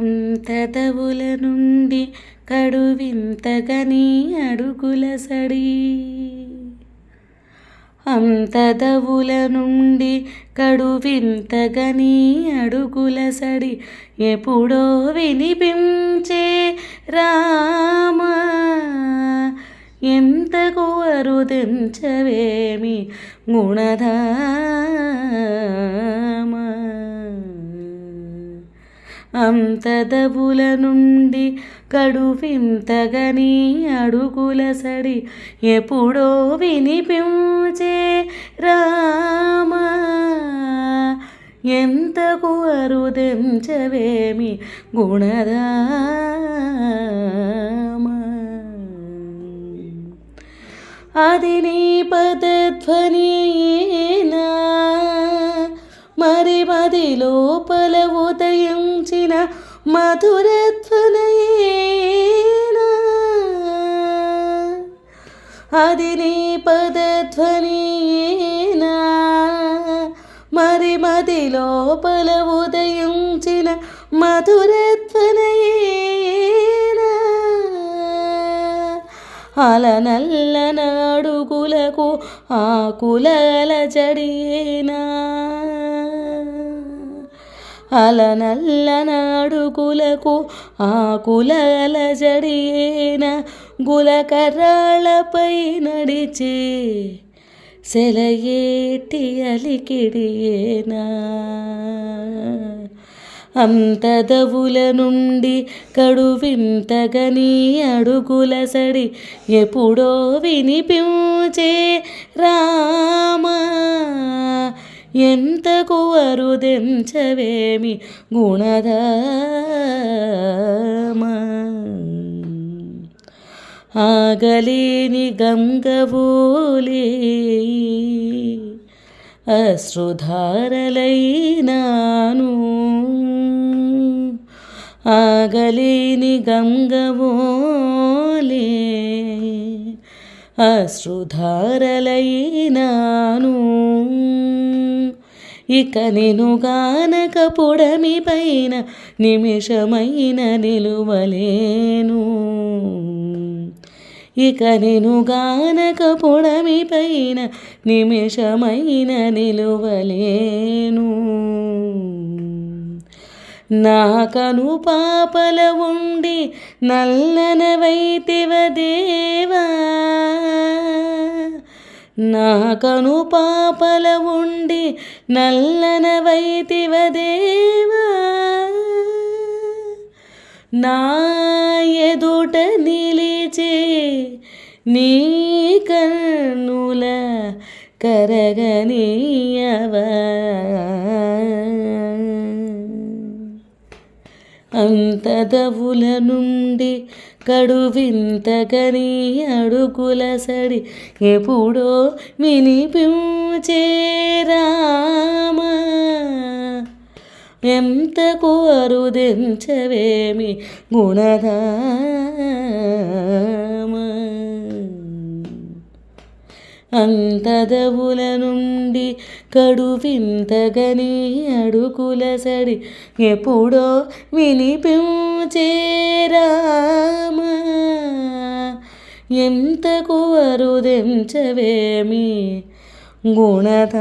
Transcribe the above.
అంతదవుల నుండి కడువింతగని అడుగుల సడి. అంతదవుల నుండి కడువింతగని అడుగుల సడి. ఎప్పుడో వినిపించే రామా ఎంతకు అరుదించవేమి గుణధా అంతదవుల నుండి కడువింతగని అడుగుల సడి ఎప్పుడో వినిపించే రామా. ఎంతకు అరుదించవేమి గుణధామా అది నీ పదధ్వని మరి మది లోపల మధురధ్వనయేనా. అది నీ పదధ్వనియేనా మరి మది లోపల ఉదయించిన మధురధ్వనయేనా. అలనల్లన అడుగులకు ఆకులల జడియేనా. అలనల్లన అడుగులకు కులల జడియేన గులకర్రాళ్ళపై నడిచే సెలయేటి అలికిడియేనా. అంతదవుల నుండి కడువింతగని అడుగుల సడి ఎప్పుడో వినిపించే రామా ఎంతకు అరుదించవేమి గుణధామా ఆగలేని గంగవోలే అశ్రుధారలైనాను. ఆగలేని గంగవోలే అశ్రుధారలైనాను. ఇక నేను గానక పొడమి పైన నిమిషమైన నిలువలేను. ఇక నేను గానక పొడమి పైన నిమిషమైన నిలువలేను. నా కను పాపల ఉండి నల్లనవైతివ దేవా నా కను పాపల ఉండి నల్లన వైతివదేవా నా ఎదుట నిలిచే నీ కన్నుల కరగనీయవా. అంతదవుల నుండి కడువింతగని అడుగుల సడి ఎప్పుడో వినిపించే ఎంత ఎంతకు అరుదించవేమి గుణదా అంతదవుల నుండి కడువింతగని అడుగుల సడి ఎప్పుడో వినిపించేరామా ఎంతకు అరుదించవేమి గుణత